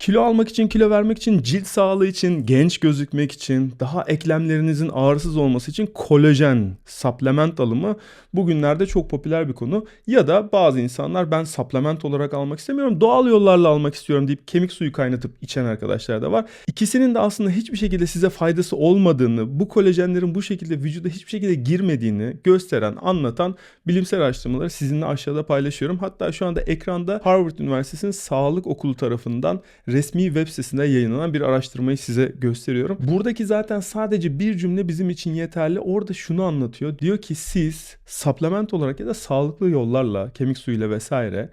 Kilo almak için, kilo vermek için, cilt sağlığı için, genç gözükmek için, daha eklemlerinizin ağrısız olması için kolajen supplement alımı bugünlerde çok popüler bir konu. Ya da bazı insanlar ben supplement olarak almak istemiyorum, doğal yollarla almak istiyorum deyip kemik suyu kaynatıp içen arkadaşlar da var. İkisinin de aslında hiçbir şekilde size faydası olmadığını, bu kolajenlerin bu şekilde vücuda hiçbir şekilde girmediğini gösteren, anlatan bilimsel araştırmaları sizinle aşağıda paylaşıyorum. Hatta şu anda ekranda Harvard Üniversitesi'nin Sağlık Okulu tarafından resmi web sitesinde yayınlanan bir araştırmayı size gösteriyorum. Buradaki zaten sadece bir cümle bizim için yeterli. Orada şunu anlatıyor. Diyor ki siz supplement olarak ya da sağlıklı yollarla, kemik suyuyla vesaire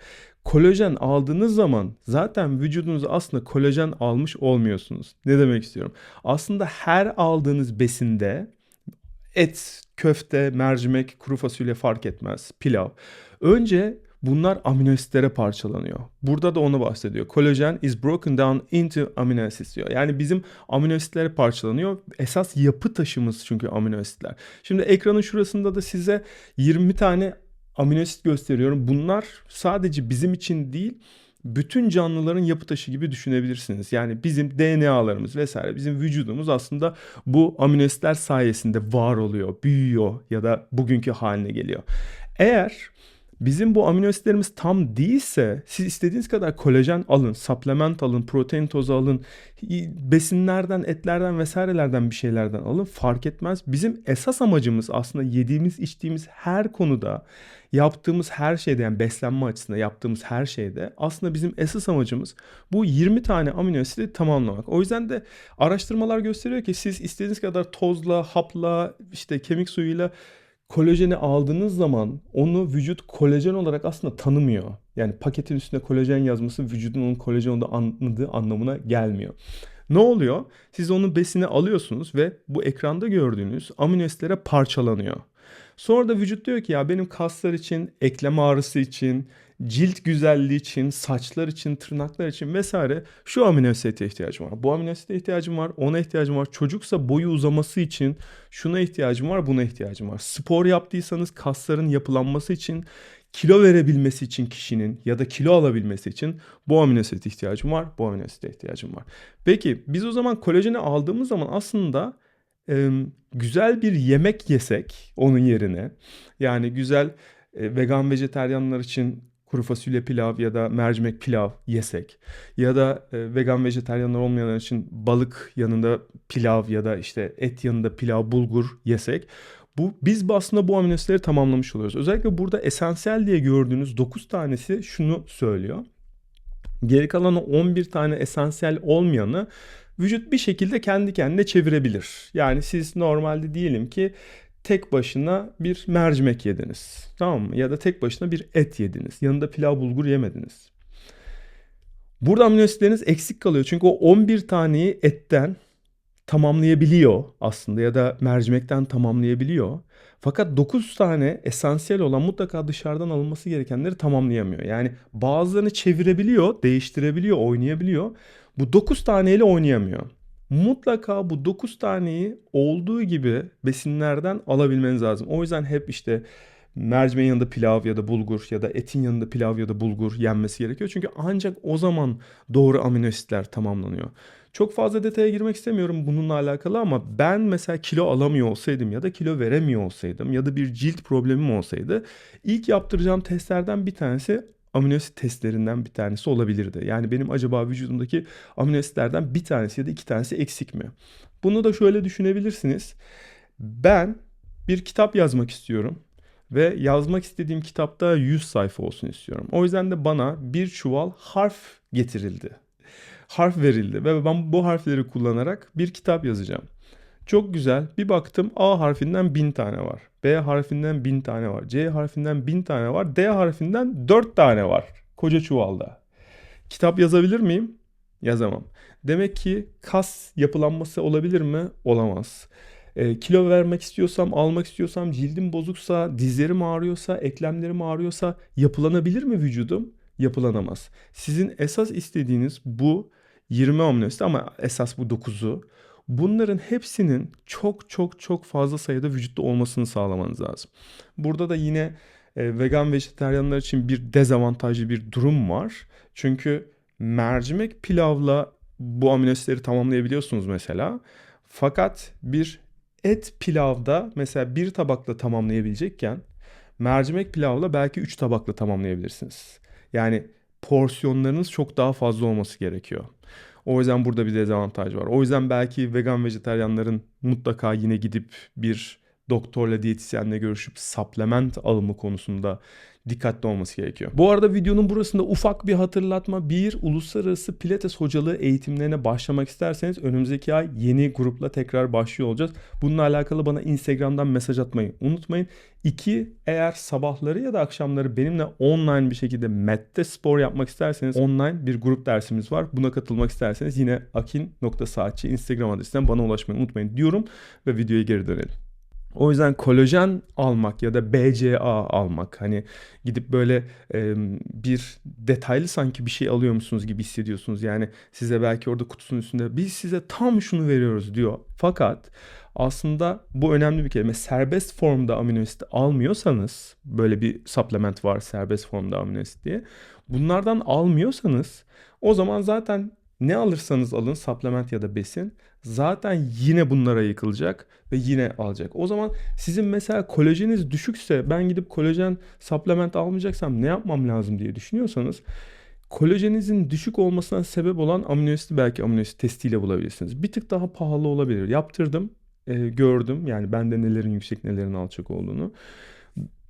kolajen aldığınız zaman zaten vücudunuza aslında kolajen almış olmuyorsunuz. Ne demek istiyorum? Aslında her aldığınız besinde et, köfte, mercimek, kuru fasulye fark etmez, pilav. Önce Bunlar amino asitlere parçalanıyor. Burada da onu bahsediyor. Kolajen is broken down into amino acids diyor. Yani bizim amino asitlere parçalanıyor. Esas yapı taşımız çünkü amino asitler. Şimdi ekranın şurasında da size 20 tane amino asit gösteriyorum. Bunlar sadece bizim için değil, bütün canlıların yapı taşı gibi düşünebilirsiniz. Yani bizim DNA'larımız vesaire bizim vücudumuz aslında bu amino asitler sayesinde var oluyor, büyüyor ya da bugünkü haline geliyor. Eğer Bizim bu amino asitlerimiz tam değilse siz istediğiniz kadar kolajen alın, supplement alın, protein tozu alın, besinlerden, etlerden vesairelerden bir şeylerden alın fark etmez. Bizim esas amacımız aslında yediğimiz, içtiğimiz her konuda, yaptığımız her şeyde yani beslenme açısından yaptığımız her şeyde aslında bizim esas amacımız bu 20 tane amino asidi tamamlamak. O yüzden de araştırmalar gösteriyor ki siz istediğiniz kadar tozla, hapla, işte kemik suyuyla kolajeni aldığınız zaman onu vücut kolajen olarak aslında tanımıyor. Yani paketin üstünde kolajen yazması vücudun onun kolajen olduğunu anladığı anlamına gelmiyor. Ne oluyor? Siz onun besini alıyorsunuz ve bu ekranda gördüğünüz amino parçalanıyor. Sonra da vücut diyor ki ya benim kaslar için, eklem ağrısı için, cilt güzelliği için, saçlar için, tırnaklar için vesaire şu amino asite ihtiyacım var. Bu amino asite ihtiyacım var, ona ihtiyacım var. Çocuksa boyu uzaması için şuna ihtiyacım var, buna ihtiyacım var. Spor yaptıysanız kasların yapılanması için, kilo verebilmesi için kişinin ya da kilo alabilmesi için bu amino asit ihtiyacım var, bu amino asite ihtiyacım var. Peki biz o zaman kolajeni aldığımız zaman aslında e, güzel bir yemek yesek onun yerine yani güzel e, vegan vejeteryanlar için kuru fasulye pilav ya da mercimek pilav yesek ya da e, vegan vejeteryanlar olmayanlar için balık yanında pilav ya da işte et yanında pilav bulgur yesek bu biz aslında bu amino asitleri tamamlamış oluyoruz. Özellikle burada esansiyel diye gördüğünüz 9 tanesi şunu söylüyor. Geri kalan 11 tane esansiyel olmayanı vücut bir şekilde kendi kendine çevirebilir. Yani siz normalde diyelim ki tek başına bir mercimek yediniz. Tamam mı? Ya da tek başına bir et yediniz. Yanında pilav bulgur yemediniz. Burada amino asitleriniz eksik kalıyor. Çünkü o 11 taneyi etten tamamlayabiliyor aslında ya da mercimekten tamamlayabiliyor. Fakat 9 tane esansiyel olan mutlaka dışarıdan alınması gerekenleri tamamlayamıyor. Yani bazılarını çevirebiliyor, değiştirebiliyor, oynayabiliyor. Bu 9 taneyle oynayamıyor. Mutlaka bu 9 taneyi olduğu gibi besinlerden alabilmeniz lazım. O yüzden hep işte mercimeğin yanında pilav ya da bulgur ya da etin yanında pilav ya da bulgur yenmesi gerekiyor. Çünkü ancak o zaman doğru amino asitler tamamlanıyor. Çok fazla detaya girmek istemiyorum bununla alakalı ama ben mesela kilo alamıyor olsaydım ya da kilo veremiyor olsaydım ya da bir cilt problemim olsaydı ilk yaptıracağım testlerden bir tanesi amino testlerinden bir tanesi olabilirdi. Yani benim acaba vücudumdaki amino bir tanesi ya da iki tanesi eksik mi? Bunu da şöyle düşünebilirsiniz. Ben bir kitap yazmak istiyorum ve yazmak istediğim kitapta 100 sayfa olsun istiyorum. O yüzden de bana bir çuval harf getirildi. Harf verildi ve ben bu harfleri kullanarak bir kitap yazacağım. Çok güzel. Bir baktım A harfinden bin tane var. B harfinden bin tane var. C harfinden bin tane var. D harfinden dört tane var. Koca çuvalda. Kitap yazabilir miyim? Yazamam. Demek ki kas yapılanması olabilir mi? Olamaz. E, kilo vermek istiyorsam, almak istiyorsam, cildim bozuksa, dizlerim ağrıyorsa, eklemlerim ağrıyorsa yapılanabilir mi vücudum? Yapılanamaz. Sizin esas istediğiniz bu 20 amino asit ama esas bu 9'u Bunların hepsinin çok çok çok fazla sayıda vücutta olmasını sağlamanız lazım. Burada da yine e, vegan vejeteryanlar için bir dezavantajlı bir durum var. Çünkü mercimek pilavla bu amino asitleri tamamlayabiliyorsunuz mesela. Fakat bir et pilavda mesela bir tabakla tamamlayabilecekken mercimek pilavla belki 3 tabakla tamamlayabilirsiniz. Yani porsiyonlarınız çok daha fazla olması gerekiyor. O yüzden burada bir dezavantaj var. O yüzden belki vegan vejetaryenlerin mutlaka yine gidip bir doktorla diyetisyenle görüşüp supplement alımı konusunda dikkatli olması gerekiyor. Bu arada videonun burasında ufak bir hatırlatma. Bir, uluslararası pilates hocalığı eğitimlerine başlamak isterseniz önümüzdeki ay yeni grupla tekrar başlıyor olacağız. Bununla alakalı bana Instagram'dan mesaj atmayı unutmayın. İki, eğer sabahları ya da akşamları benimle online bir şekilde MET'te spor yapmak isterseniz online bir grup dersimiz var. Buna katılmak isterseniz yine akin.saatçi Instagram adresinden bana ulaşmayı unutmayın diyorum ve videoya geri dönelim. O yüzden kolajen almak ya da BCA almak hani gidip böyle e, bir detaylı sanki bir şey alıyormuşsunuz gibi hissediyorsunuz. Yani size belki orada kutusunun üstünde biz size tam şunu veriyoruz diyor. Fakat aslında bu önemli bir kelime. Serbest formda amino asit almıyorsanız böyle bir supplement var serbest formda amino asit diye. Bunlardan almıyorsanız o zaman zaten ne alırsanız alın supplement ya da besin zaten yine bunlara yıkılacak ve yine alacak. O zaman sizin mesela kolajeniniz düşükse ben gidip kolajen supplement almayacaksam ne yapmam lazım diye düşünüyorsanız kolajeninizin düşük olmasına sebep olan amino asiti belki amino asit testiyle bulabilirsiniz. Bir tık daha pahalı olabilir. Yaptırdım, e, gördüm yani bende nelerin yüksek nelerin alçak olduğunu.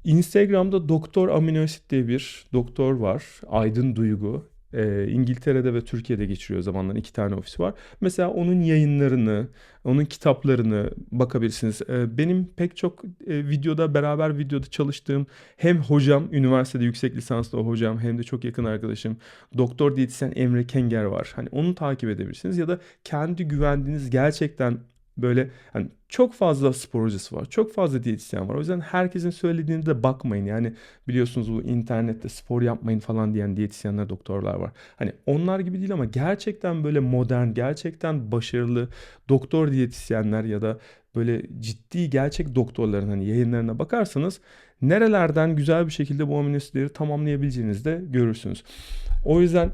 Instagram'da Doktor Amino Asit diye bir doktor var. Aydın Duygu. E, İngiltere'de ve Türkiye'de geçiriyor zamanlar iki tane ofis var. Mesela onun yayınlarını, onun kitaplarını bakabilirsiniz. E, benim pek çok e, videoda beraber videoda çalıştığım hem hocam, üniversitede yüksek lisanslı hocam hem de çok yakın arkadaşım doktor diyetisyen Emre Kenger var. Hani onu takip edebilirsiniz ya da kendi güvendiğiniz gerçekten böyle hani çok fazla spor hocası var. Çok fazla diyetisyen var. O yüzden herkesin söylediğine de bakmayın. Yani biliyorsunuz bu internette spor yapmayın falan diyen diyetisyenler, doktorlar var. Hani onlar gibi değil ama gerçekten böyle modern, gerçekten başarılı doktor diyetisyenler ya da böyle ciddi gerçek doktorların hani yayınlarına bakarsanız nerelerden güzel bir şekilde bu amino tamamlayabileceğinizi de görürsünüz. O yüzden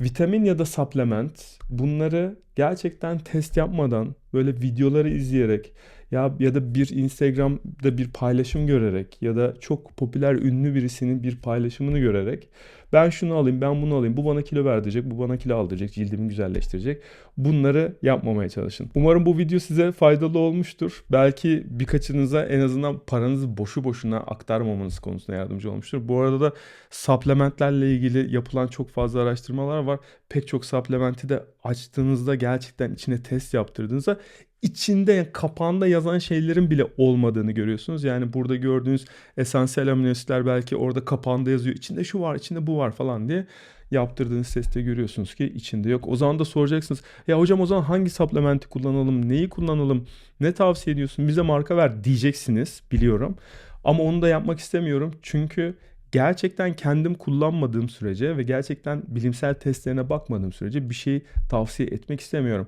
vitamin ya da supplement bunları gerçekten test yapmadan böyle videoları izleyerek ya ya da bir Instagram'da bir paylaşım görerek ya da çok popüler ünlü birisinin bir paylaşımını görerek ben şunu alayım, ben bunu alayım. Bu bana kilo verdirecek, bu bana kilo aldıracak, cildimi güzelleştirecek. Bunları yapmamaya çalışın. Umarım bu video size faydalı olmuştur. Belki birkaçınıza en azından paranızı boşu boşuna aktarmamanız konusunda yardımcı olmuştur. Bu arada da supplementlerle ilgili yapılan çok fazla araştırmalar var. Pek çok supplementi de açtığınızda gerçekten içine test yaptırdığınızda içinde kapağında yazan şeylerin bile olmadığını görüyorsunuz. Yani burada gördüğünüz esansiyel amino asitler belki orada kapağında yazıyor. İçinde şu var, içinde bu var falan diye yaptırdığınız testte görüyorsunuz ki içinde yok. O zaman da soracaksınız. Ya hocam o zaman hangi supplementi kullanalım? Neyi kullanalım? Ne tavsiye ediyorsun? Bize marka ver diyeceksiniz biliyorum. Ama onu da yapmak istemiyorum. Çünkü gerçekten kendim kullanmadığım sürece ve gerçekten bilimsel testlerine bakmadığım sürece bir şey tavsiye etmek istemiyorum.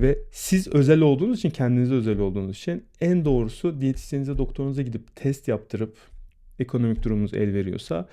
Ve siz özel olduğunuz için, kendinize özel olduğunuz için en doğrusu diyetisyenize, doktorunuza gidip test yaptırıp ekonomik durumunuz el veriyorsa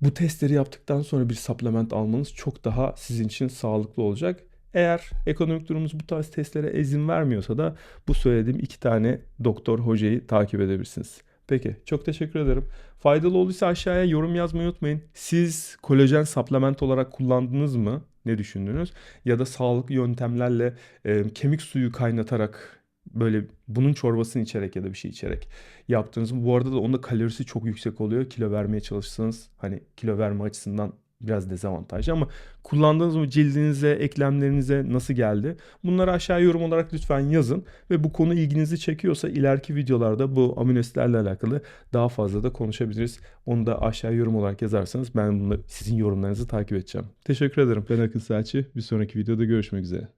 bu testleri yaptıktan sonra bir supplement almanız çok daha sizin için sağlıklı olacak. Eğer ekonomik durumunuz bu tarz testlere izin vermiyorsa da bu söylediğim iki tane doktor hocayı takip edebilirsiniz. Peki çok teşekkür ederim. Faydalı olduysa aşağıya yorum yazmayı unutmayın. Siz kolajen supplement olarak kullandınız mı? Ne düşündünüz? Ya da sağlıklı yöntemlerle e, kemik suyu kaynatarak böyle bunun çorbasını içerek ya da bir şey içerek yaptınız mı? Bu arada da onda kalorisi çok yüksek oluyor. Kilo vermeye çalışsanız hani kilo verme açısından biraz dezavantajlı ama kullandığınız mı cildinize, eklemlerinize nasıl geldi? Bunları aşağı yorum olarak lütfen yazın ve bu konu ilginizi çekiyorsa ileriki videolarda bu amino asitlerle alakalı daha fazla da konuşabiliriz. Onu da aşağı yorum olarak yazarsanız ben bunu sizin yorumlarınızı takip edeceğim. Teşekkür ederim. Ben Akın Selçi. Bir sonraki videoda görüşmek üzere.